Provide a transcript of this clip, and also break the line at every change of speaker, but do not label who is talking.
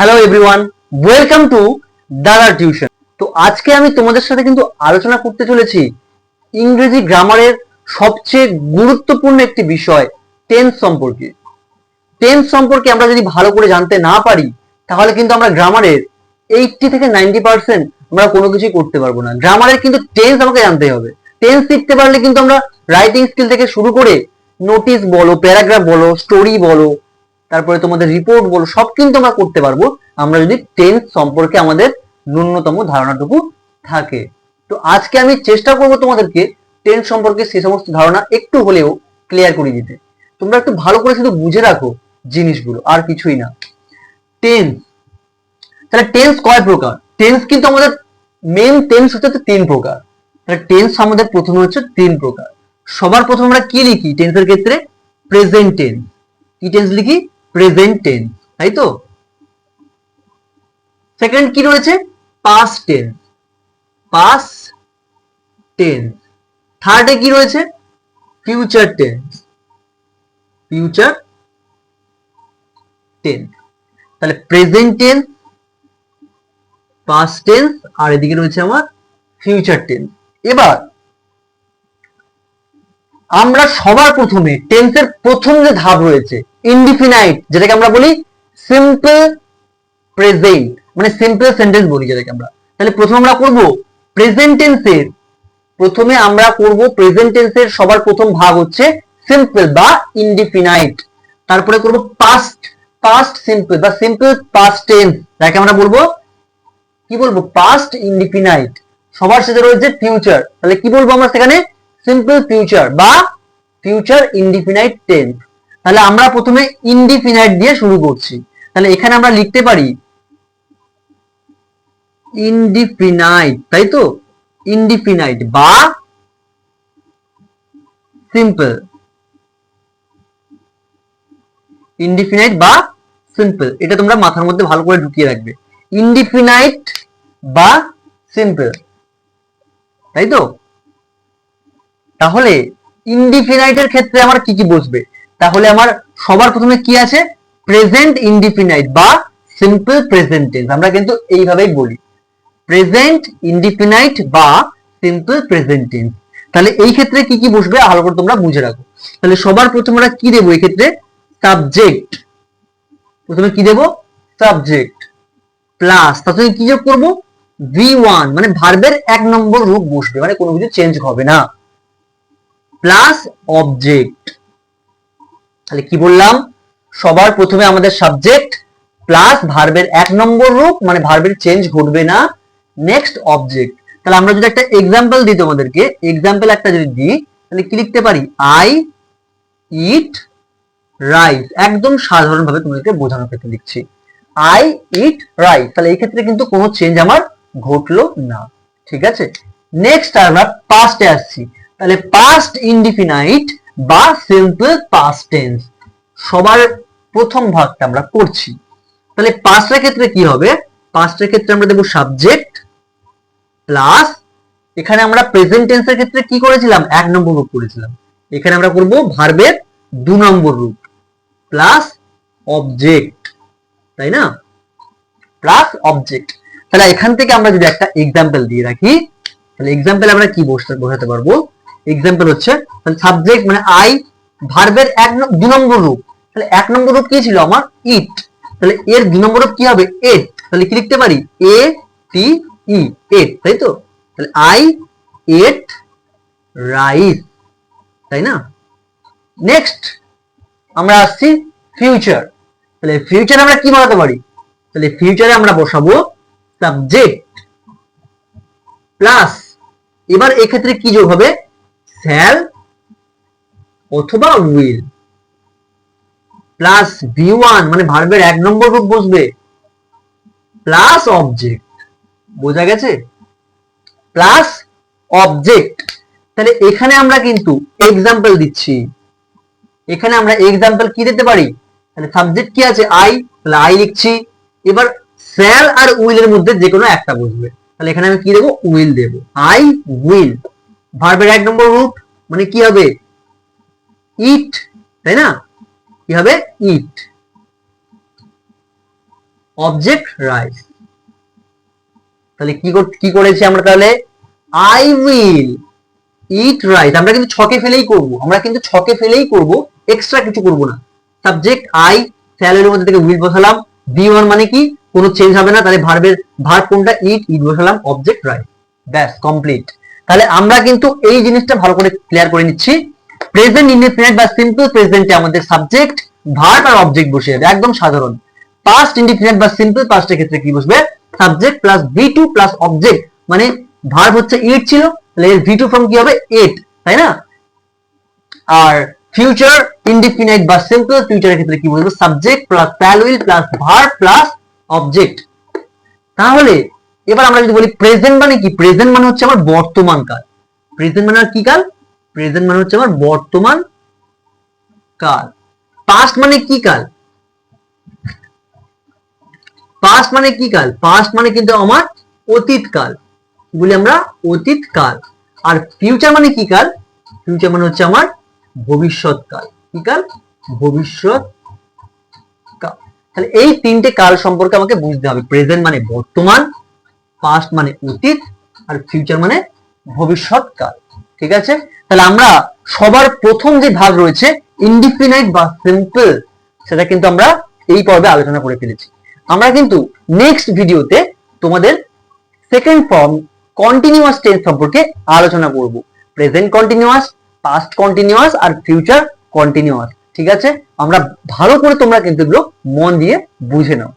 Hello everyone welcome to Dada tuition তো আজকে আমি তোমাদের সাথে কিন্তু আলোচনা করতে চলেছি ইংরেজি গ্রামারের সবচেয়ে গুরুত্বপূর্ণ একটি বিষয় টেন্স সম্পর্কে। টেন্স সম্পর্কে আমরা যদি ভালো করে জানতে না পারি, তাহলে কিন্তু আমরা গ্রামারের এইটটি থেকে নাইনটি পার্সেন্ট আমরা কোনো কিছুই করতে পারব না। গ্রামারের কিন্তু টেন্স আমাকে জানতে হবে। টেন্স শিখতে পারলে কিন্তু আমরা রাইটিং স্কিল থেকে শুরু করে নোটিশ বলো প্যারাগ্রাফ বলো স্টোরি বলো তারপরে তোমাদের রিপোর্ট বলো, সব কিন্তু আমরা করতে পারব। আমরা যদি টেন্স সম্পর্কে আমাদের ন্যূনতম ধারণাটুকু থাকে। তো আজকে আমি চেষ্টা করব তোমাদেরকে টেন্স সম্পর্কে সে সমস্ত ধারণা একটু হলেও ক্লিয়ার করে দিতে। তোমরা একটু ভালো করে শুধু বুঝে রাখো জিনিসগুলো, আর কিছুই না। টেন্স তাহলে টেন্স কয় প্রকার? টেন্স কিন্তু আমাদের মেন টেন্স হচ্ছে তিন প্রকার। তাহলে টেন্স আমাদের প্রথমে হচ্ছে তিন প্রকার। সবার প্রথম আমরা কি লিখি টেন্সের ক্ষেত্রে? প্রেজেন্ট টেন্স কি টেন্স লিখি? প্রেজেন্ট টেন্স তাই তো সেকেন্ড কি রয়েছে? পাস টেন্স পাস টেন্স থার্ডে কি রয়েছে? ফিউচার টেন্স ফিউচার টেন্স তাহলে প্রেজেন্ট টেন্স পাস্ট টেন্স আর এদিকে রয়েছে আমার ফিউচার টেন্স এবার আমরা সবার প্রথমে টেন্সের প্রথম যে ধাপ রয়েছে ইনডিফিনাইট যেটাকে আমরা বলি সিম্পল প্রেজেন্ট মানে সিম্পল সেন্টেন্স বলি যেটাকে আমরা। তাহলে প্রথমে আমরা করব প্রেজেন্ট টেন্সের প্রথমে আমরা করব প্রেজেন্ট টেন্সের সবার প্রথম ভাগ হচ্ছে সিম্পল বা ইনডিফিনাইট তারপরে করব পাস্ট পাস্ট সিম্পল বা সিম্পল পাস্ট টেন্স যাকে আমরা বলব, কি বলব? পাস্ট ইনডিফিনাইট সবার সাথে রয়েছে ফিউচার তাহলে কি বলব আমরা সেখানে? সিম্পল ফিউচার বা ফিউচার ইনডিফিনাইট টেন্স তাহলে আমরা প্রথমে ইনডিফিনাইট দিয়ে শুরু করছি। তাহলে এখানে আমরা লিখতে পারি ইনডিফিনাইট তাই তো? ইনডিফিনাইট বা সিম্পল ইনডিফিনাইট বা সিম্পল এটা তোমরা মাথার মধ্যে ভালো করে ঢুকিয়ে রাখবে। ইনডিফিনাইট বা সিম্পল তাই তো? তাহলে ইনডিফিনাইটের ক্ষেত্রে আমার কি কি বসবে? তাহলে আমার সবার প্রথমে কি আছে? প্রেজেন্ট ইনডিফিনাইট বা সিম্পল প্রেজেন্ট টেন্স আমরা কিন্তু এইভাবেই বলি। প্রেজেন্ট ইনডিফিনাইট বা সিম্পল প্রেজেন্ট টেন্স তাহলে এই ক্ষেত্রে কি কি বসবে? ভালো করে তোমরা বুঝে রাখো। তাহলে সবার প্রথমে আমরা কি দেবো এই ক্ষেত্রে? সাবজেক্ট প্রথমে কি দেবো? সাবজেক্ট প্লাস তার সঙ্গে কি যোগ করব? ভি ওয়ান মানে ভার্বের এক নম্বর রূপ বসবে। মানে কোনো কিছু চেঞ্জ হবে না। প্লাস অবজেক্ট তাহলে কি বললাম? সবার প্রথমে আমাদের সাবজেক্ট প্লাস ভার্বের এক নম্বর রূপ মানে ভার্বের চেঞ্জ ঘটবে না। নেক্সট অবজেক্ট তাহলে আমরা যদি একটা এক্সাম্পল দিই তোমাদেরকে এক্সাম্পল একটা যদি দিই, তাহলে কি লিখতে পারি? আই ইট রাইস একদম সাধারণ ভাবে তোমাদেরকে বোঝানোর ক্ষেত্রে লিখছি। আই ইট রাইস তাহলে এই ক্ষেত্রে কিন্তু কোনো চেঞ্জ আমার ঘটলো না। ঠিক আছে? নেক্সট আমরা পাস্টে আসছি। তাহলে পাস্ট ইনডিফিনাইট বা সিম্পল পাস্ট টেন্স সবার প্রথম ভাগটা আমরা করছি। তাহলে পাস্টের ক্ষেত্রে কি হবে? পাস্টের ক্ষেত্রে আমরা দেবো সাবজেক্ট প্লাস এখানে আমরা প্রেজেন্ট টেন্সের ক্ষেত্রে কি করেছিলাম? এক নম্বর রূপ করেছিলাম। এখানে আমরা করব ভার্বের দু নম্বর রূপ প্লাস অবজেক্ট তাই না? প্লাস অবজেক্ট তাহলে এখান থেকে আমরা যদি একটা এক্সাম্পল দিয়ে রাখি, তাহলে এক্সাম্পল আমরা কি বসতে বোঝাতে পারব? এক্সাম্পল হচ্ছে সাবজেক্ট মানে আই ভার্বের এক দু নম্বর রূপ। তাহলে এক নম্বর রূপ কি ছিল আমার? ইট তাহলে এর দু নম্বর রূপ কি হবে? এট তাহলে কি লিখতে পারি? এ টি ই এট তাই তো? তাহলে আই এট রাইস তাই না? নেক্সট আমরা আসছি ফিউচার তাহলে ফিউচার আমরা কি বলাতে পারি? তাহলে ফিউচারে আমরা বসাবো সাবজেক্ট প্লাস এবার এক্ষেত্রে কি যোগ হবে? স্যাল অথবা উইল প্লাস ভি ওয়ান মানে ভার্বের এক নম্বর রূপ বসবে প্লাস অবজেক্ট বোঝা গেছে? প্লাস অবজেক্ট তাহলে এখানে আমরা কিন্তু এক্সাম্পল দিচ্ছি। এখানে আমরা এক্সাম্পল কি দিতে পারি? তাহলে সাবজেক্ট কি আছে? আই তাহলে আই লিখছি। এবার স্যাল আর উইলের মধ্যে যে কোনো একটা বসবে তাহলে এখানে আমি কি দেবো? উইল দেবো। আই উইল ভার্বের এক নম্বর রূপ মানে কি হবে? ইট তাই না? কি হবে? ইট অবজেক্ট রাইস তাহলে কি কি করেছি আমরা তাহলে? আই উইল ইট রাইস আমরা কিন্তু ছকে ফেলেই করব। আমরা কিন্তু ছকে ফেলেই করব। এক্সট্রা কিছু করব না। সাবজেক্ট আই স্যালারির মধ্যে থেকে উইল বসালাম। বি ওয়ান মানে কি? কোনো চেঞ্জ হবে না। তাহলে ভার্বের ভার্ব কোনটা? ইট ইট বসালাম। অবজেক্ট রাইট ব্যাস কমপ্লিট তাহলে আমরা কিন্তু এই জিনিসটা ভালো করে ক্লিয়ার করে নিচ্ছি। প্রেজেন্ট ইনডিফিনিট বা সিম্পল প্রেজেন্টে আমাদের সাবজেক্ট ভার্ব আর অবজেক্ট বসে যাবে একদম সাধারণ। পাস্ট ইনডিফিনিট বা সিম্পল পাস্টের ক্ষেত্রে কি বসবে? Subject plus V two plus object মানে ভার্ব হচ্ছে ইট ছিল, তাহলে এর ভি টু ফর্ম কি হবে? এট তাই না? আর ফিউচার ইনডিফিনাইট বা সিম্পল ফিউচারের ক্ষেত্রে কি বলব subject plus shall will plus verb plus object তাহলে এবার আমরা যদি বলি প্রেজেন্ট মানে কি? প্রেজেন্ট মানে হচ্ছে আমার বর্তমান কাল। প্রেজেন্ট মানে কি কাল? প্রেজেন্ট মানে হচ্ছে আমার বর্তমান কাল। পাস্ট মানে কি কাল? পাস্ট মানে কি কাল? পাস্ট মানে কিন্তু আমার অতীত কাল। বলি আমরা? অতীত কাল। আর ফিউচার মানে কি কাল? ফিউচার মানে হচ্ছে আমার ভবিষ্যৎ কাল। কি কাল? ভবিষ্যৎ কাল। তাহলে এই তিনটে কাল সম্পর্কে আমাকে বুঝতে হবে। প্রেজেন্ট মানে বর্তমান পাস্ট মানে অতীত আর ফিউচার মানে ভবিষ্যৎ কাল ঠিক আছে? তাহলে আমরা সবার প্রথম যে ভাগ রয়েছে ইনডিফিনাইট বা সিম্পল সেটা কিন্তু আমরা এই পর্বে আলোচনা করে ফেলেছি। আমরা কিন্তু নেক্সট ভিডিওতে তোমাদের সেকেন্ড ফর্ম কন্টিনিউয়াস টেন্স সম্পর্কে আলোচনা করব। প্রেজেন্ট কন্টিনিউয়াস পাস্ট কন্টিনিউয়াস আর ফিউচার কন্টিনিউয়াস ঠিক আছে? আমরা ভালো করে তোমরা কিন্তু এগুলো মন দিয়ে বুঝে নাও।